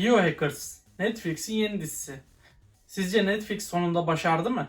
Biohackers, Netflix'in yeni dizisi. Sizce Netflix sonunda başardı mı?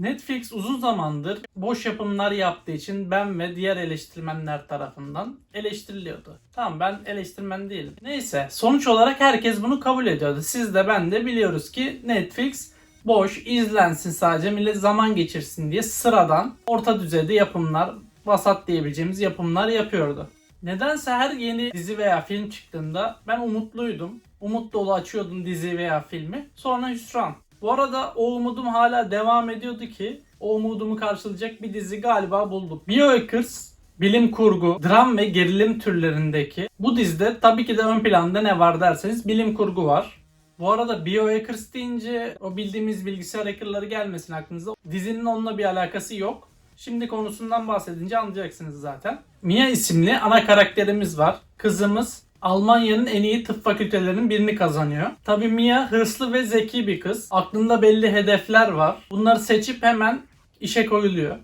Netflix uzun zamandır boş yapımlar yaptığı için ben ve diğer eleştirmenler tarafından eleştiriliyordu. Tamam ben eleştirmen değilim. Neyse sonuç olarak herkes bunu kabul ediyordu. Siz de ben de biliyoruz ki Netflix boş izlensin sadece millet zaman geçirsin diye sıradan orta düzeyde yapımlar vasat diyebileceğimiz yapımlar yapıyordu. Nedense her yeni dizi veya film çıktığında ben umutluydum. Umut dolu açıyordum dizi veya filmi. Sonra hüsran. Bu arada o umudum hala devam ediyordu ki o umudumu karşılayacak bir dizi galiba buldum. Biohackers bilim kurgu, dram ve gerilim türlerindeki bu dizide tabii ki de ön planda ne var derseniz bilim kurgu var. Bu arada Biohackers deyince o bildiğimiz bilgisayar hackerları gelmesin aklınıza. Dizinin onunla bir alakası yok. Şimdi konusundan bahsedince anlayacaksınız zaten. Mia isimli ana karakterimiz var. Kızımız Almanya'nın en iyi tıp fakültelerinin birini kazanıyor. Tabii Mia hırslı ve zeki bir kız. Aklında belli hedefler var. Bunları seçip hemen işe koyuluyor.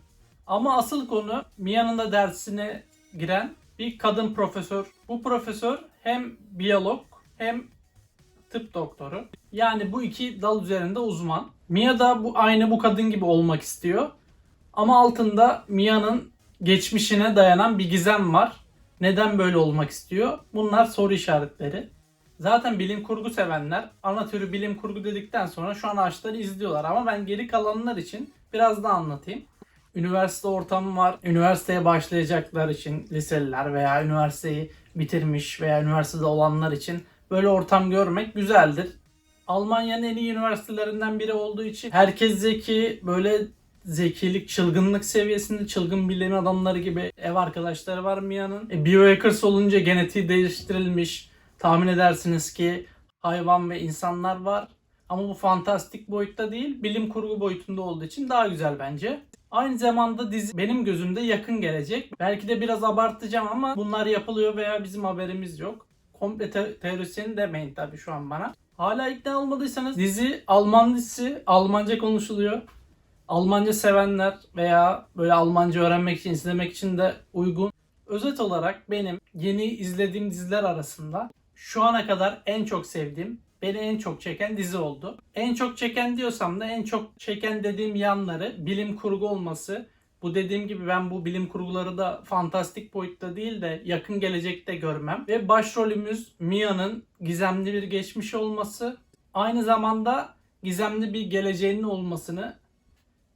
Ama asıl konu Mia'nın da dersine giren bir kadın profesör. Bu profesör hem biyolog hem tıp doktoru. Yani bu iki dal üzerinde uzman. Mia da bu aynı bu kadın gibi olmak istiyor. Ama altında Mia'nın geçmişine dayanan bir gizem var. Neden böyle olmak istiyor? Bunlar soru işaretleri. Zaten bilim kurgu sevenler ana türü bilim kurgu dedikten sonra şu an ağaçları izliyorlar. Ama ben geri kalanlar için biraz daha anlatayım. Üniversite ortamı var. Üniversiteye başlayacaklar için liseliler veya üniversiteyi bitirmiş veya üniversitede olanlar için böyle ortam görmek güzeldir. Almanya'nın en iyi üniversitelerinden biri olduğu için herkes zeki, böyle zekilik, çılgınlık seviyesinde çılgın bilim adamları gibi ev arkadaşları var Mia'nın. E, biohackers olunca genetiği değiştirilmiş. Tahmin edersiniz ki hayvan ve insanlar var. Ama bu fantastik boyutta değil, bilim kurgu boyutunda olduğu için daha güzel bence. Aynı zamanda dizi benim gözümde yakın gelecek. Belki de biraz abartacağım ama bunlar yapılıyor veya bizim haberimiz yok. Komple te- teorisyeni demeyin tabii şu an bana. Hala ikna olmadıysanız dizi Alman dizisi, Almanca konuşuluyor. Almanca sevenler veya böyle Almanca öğrenmek için, izlemek için de uygun. Özet olarak benim yeni izlediğim diziler arasında şu ana kadar en çok sevdiğim, beni en çok çeken dizi oldu. En çok çeken diyorsam da en çok çeken dediğim yanları bilim kurgu olması. Bu dediğim gibi ben bu bilim kurguları da fantastik boyutta değil de yakın gelecekte görmem. Ve başrolümüz Mia'nın gizemli bir geçmişi olması. Aynı zamanda gizemli bir geleceğinin olmasını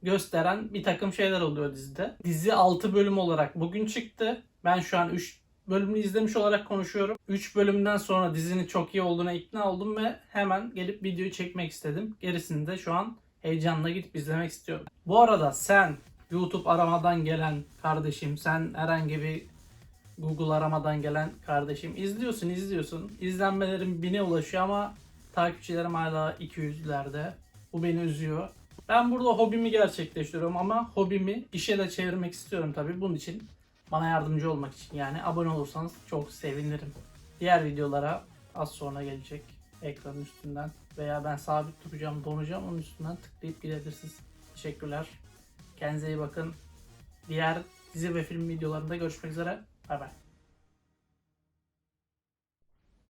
gösteren bir takım şeyler oluyor dizide. Dizi 6 bölüm olarak bugün çıktı. Ben şu an 3 bölümünü izlemiş olarak konuşuyorum. 3 bölümden sonra dizinin çok iyi olduğuna ikna oldum ve hemen gelip videoyu çekmek istedim. Gerisini de şu an heyecanla gidip izlemek istiyorum. Bu arada sen YouTube aramadan gelen kardeşim, sen herhangi bir Google aramadan gelen kardeşim izliyorsun izliyorsun. İzlenmelerim bine ulaşıyor ama takipçilerim hala 200'lerde. Bu beni üzüyor. Ben burada hobimi gerçekleştiriyorum ama hobimi işe de çevirmek istiyorum tabii. Bunun için bana yardımcı olmak için yani abone olursanız çok sevinirim. Diğer videolara az sonra gelecek ekranın üstünden veya ben sabit duracağım, donacağım onun üstünden tıklayıp gidebilirsiniz. Teşekkürler. Kendinize iyi bakın. Diğer dizi ve film videolarında görüşmek üzere. Bay bay.